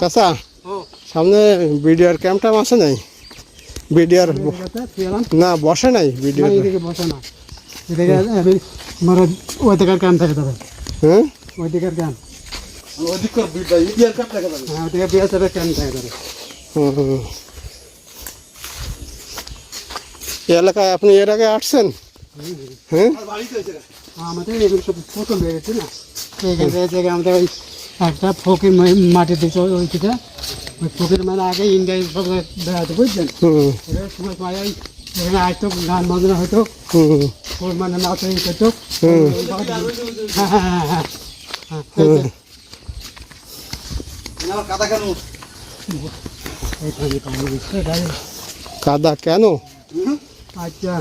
চাচা সামনে BDR camp temp আছে নাই? বিডিআর না বসে নাই বিডিআর। না এদিকে বসে না। এদিকে আমি মারা ওই দিকের কান থাকে তবে হ্যাঁ হ্যাঁ বিয়ে থাকে তবে হুম, হুম। এই এলাকায় আপনি এর আগে আসছেন? হ্যাঁ? আর বাড়িতে হয়েছে আমাদের সব প্রথম হয়ে গেছে না? আমাদের ওই একটা ফকির মাটি দিচ্ছে ওই ওইটা ওই ফকির মানে আগে ইন্ডিয়ায় সব বেড়াতে বুঝছেন? সময় ওই এখানে আসতো গান বাজনা হতো ওর মানে নাচে করতো। হুম। হ্যাঁ হ্যাঁ হ্যাঁ হ্যাঁ হ্যাঁ কাদা কেন? আচ্ছা।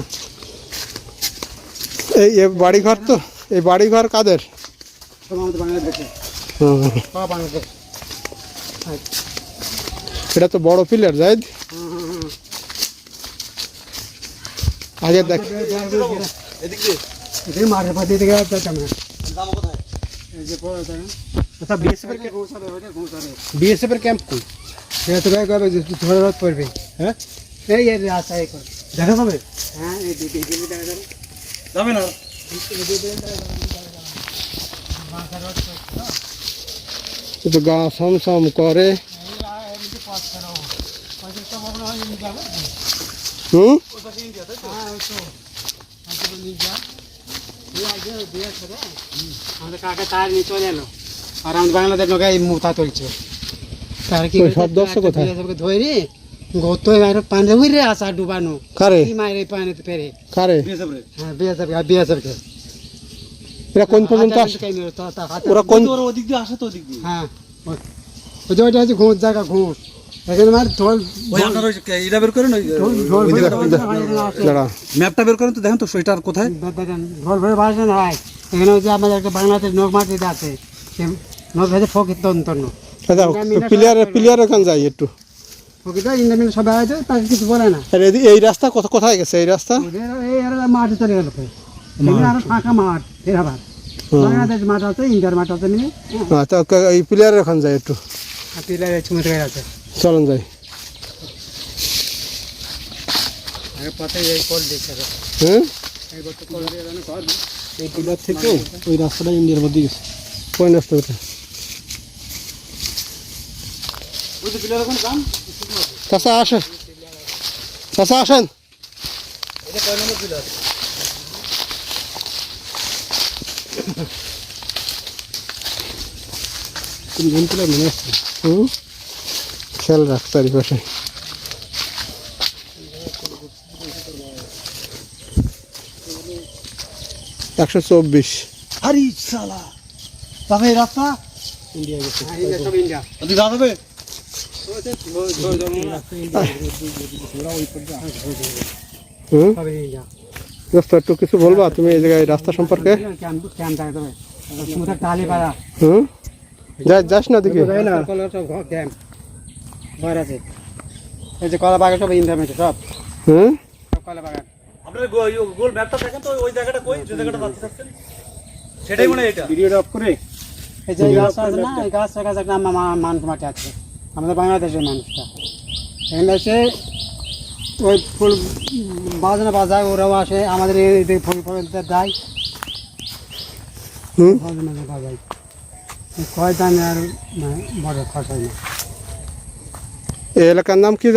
এই এ বাড়িঘর তো এই বাড়িঘর কাদের? আমাদের বাংলাদেশ এটা তো বড় পিলার জায়দ আগে দেখ এদিক দিয়ে এদিকে মাঠের পাতি থেকে যেতাম না যাব কোথায় এই যে পরে তাই না? আচ্ছা বিএসএফ এর ঘুষাবে, ওইটা ঘুষাবে। বিএসএফ এর ক্যাম্প কই সে তো গায়ে কবে যে ঝড় রোদ পড়বে হ্যাঁ এই এই রাস্তা এই কর দেখা যাবে হ্যাঁ এই দিকে এই দিকে দেখা যাবে যাবে না একটু গা সমসম করে। হুম? বাংলাদেশ লোক এই মুতা তুলছে তার কি? সব দর্শক কোথায়? ধরে গত মায়ের পানি উইরে আসা ডুবানো কারে? এই পানিতে পেরে কারে? বিএসএফ রে হ্যাঁ বিয়ে যাবে বিয়ে যাবে এরা কোন পর্যন্ত আস? ওরা কোন ওদিক দিয়ে আসে তো ওদিক দিয়ে? হ্যাঁ। ওই- ওই যে ওইটা হচ্ছে ঘুষ জায়গা এখানে মানে ঢোল এটা বের করেন ম্যাপটা বের তো দেখেন তো সেটার কোথায়? দেখেন, ঢোল ভরে ভাসে না হয়। এখানে হচ্ছে আমাদের একটা বাংলাদেশ নখ মাটিতে আছে। নখ ভেজে ফকির তন্তন্য দাদা প্লেয়ার প্লেয়ার এখানে যাই একটু। সবাই আছে তাকে কিছু বলে না। এই রাস্তা কোথায় গেছে? এই রাস্তা? এই আর মাঠে চলে গেল এখানে আরও ফাঁকা মাঠ ফের আবার। বাংলাদেশ মাঠ আছে ইন্ডিয়ার মাঠ আছে নিয়ে ক- এই প্লেয়ার ওখানে যাই একটু। ছুঁতে হয়ে আছে। চলুন যাই। পথে এই কল দিচ্ছে হ্যাঁ? এই বছর কল দিয়ে জানো এই পিলার থেকে ওই রাস্তাটা ইন্ডিয়ার মধ্যে গেছে। কোন রাস্তা ওটা ওই যে পিলার ওখানে যান চাষা আসেন। চাষা আসেন। এটা কয় নম্বর পিলার প্লেয়ার মনে আসছে হুম? খেয়াল রাখ চারিপাশে একশো চব্বিশ। আরে শালা। তবে রাস্তা? ইন্ডিয়া গেছে। যাবে? হুম? দোস্ত একটু কিছু বলবা? তুমি এই জায়গায় রাস্তা সম্পর্কে? হুম? যাই যাস না আছে এই যে কলা বাগান সব হুম? সব কলা বাগান আপনার গোল ম্যাপটা দেখেন তো ওই জায়গাটা কই যে জায়গাটা যাচ্ছে থাকছেন সেটাই মনে এটা ভিডিওটা অফ করে। এই যে গাছ আছে না এই গাছ গাছ একটা আমার মানুষ মাঠে আছে। আমাদের বাংলাদেশের মানুষটা। এখানে ওই ফুল বাজনা বাজায় ওরাও আসে আমাদের এই দিকে ফুল ফুল দেয়। হুম? বাজনা বাজায়। কয় দাম আর মানে বড় খরচ হয় না। এই এলাকার নাম কি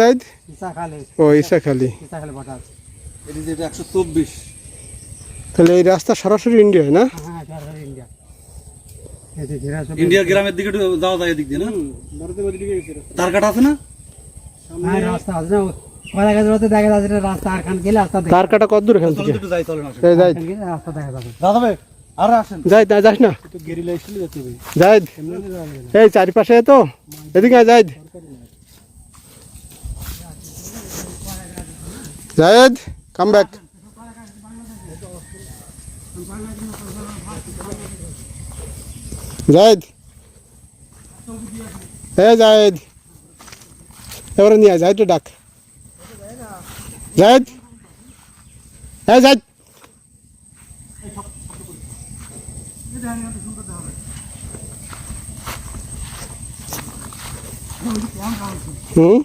ও ইসাখালি। এটি যেটা একশো চব্বিশ। তাহলে এই রাস্তা সরাসরি ইন্ডিয়ায় না? হ্যাঁ ইন্ডিয়া। এই যে ঘেরা সব ইন্ডিয়ার গ্রামের দিকে একটু যাওয়া যায় এদিক দিয়ে না? তার কাটা আছে না? হ্যাঁ রাস্তা আছে না কলা গাছের মধ্যে দেখা যাচ্ছে এটা রাস্তা আর খান গেলে রাস্তা তার কাটা কত দূর এখান থেকে? যাই রাস্তা দেখা যাবে। আর আসেন। যাইদ না যাস না। জায়দ এই চারিপাশে তো। এদিকে আয় জায়দ কাম ব্যাক জায়দ হে জায়দ এবারে নিয়ে আয় জায়দ ডাক। জায়দ হ্যাঁ জায়দ হুম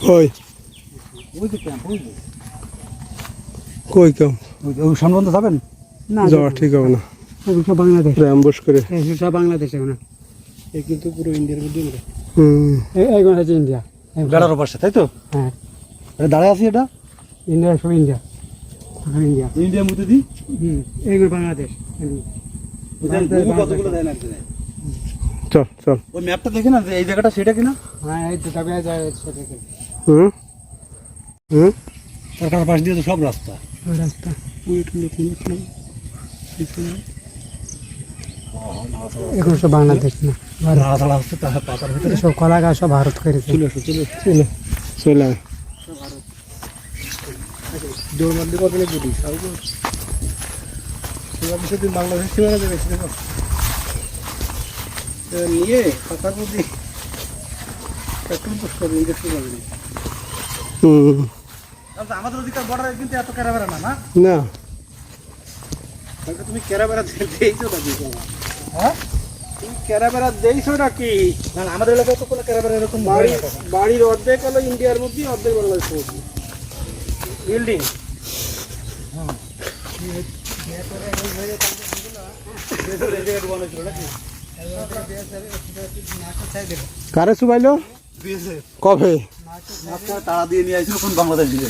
কই ওই যে ক্যাম্প ওই যে কই কেম ওই সামনে যাবেন? না যাওয়া ঠিক হবে না। বাংলাদেশ। অ্যাম্বুশ করে। কিন্তু পুরো ইন্ডিয়ার মধ্যে হুম। এই- হচ্ছে ইন্ডিয়া। বেড়ার পাশে তাই তো? হ্যাঁ। এটা দাঁড়ায় আছি এটা? ইন্ডিয়া সব ইন্ডিয়া। ইন্ডিয়া। ইন্ডিয়ার মধ্যে হুম এইগুলো বাংলাদেশ। চল চল। ওই ম্যাপটা দেখে না যে এই জায়গাটা সেটা কিনা? হ্যাঁ এই তো তবে যায় সেটাকে হুম। হুম। সরকার পাশ দিয়ে তো সব রাস্তা। ওই রাস্তা। এগুলো সব বাংলাদেশ না ভারত। নাড়াতাড়া হচ্ছে তাহলে পাতার ভিতরে। সব কলা গাছ সব ভারত করেছে চলে আসো চলে চলে চলে আয়। দৌড় মারলে কত লেগে দিই সেদিন বাংলাদেশ সীমানা যাবে নিয়ে কথা বলি পেট্রোল পোস্ট করবে ইঞ্জেকশন করবে। আমাদের বর্ডারে কিন্তু এত না? না। তুমি কেরাবেরা দিয়েছ নাকি হ্যাঁ? তুমি কেরাবেরা দিয়েছ নাকি? না আমাদের এলাকায় তো কোনো কেরাবেরা এরকম বাড়ি বাড়ির অর্ধেক হলো ইন্ডিয়ার মধ্যে অর্ধেক বাংলাদেশের মধ্যে। বিল্ডিং। কারে চুবাইলো কবে? তারা দিয়ে নিয়ে আসছিল কোন বাংলাদেশ দিলে।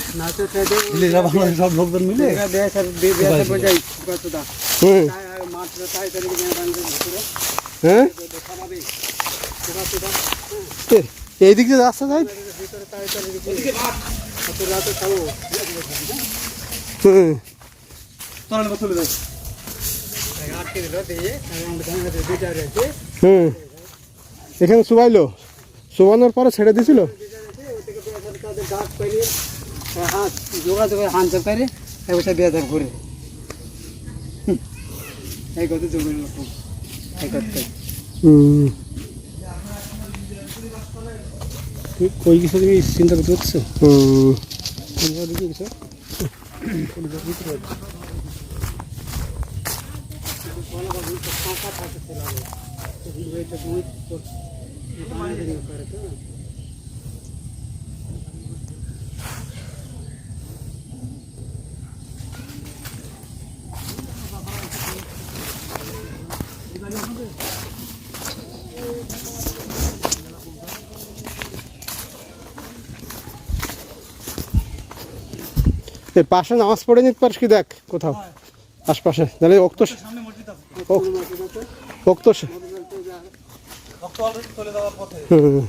বাংলাদেশ সব লোকজন মিলে? হ্যাঁ? এই দিক দিয়ে রাস্তা তাই হুম। এখানে চুবাইলো চুবানোর পরে ছেড়ে দিছিল? হাত যোগাযোগ হানচাপ করে এবার বেজার করে এই কত যোগের লোক এই করতে হুম কই কিছু তুমি চিন্তা করতে পারছ হুম পাশে নামাজ পড়ে নিতে পারিস কি দেখ কোথাও আশপাশে। তাহলে অক্ত অক্ত হুম।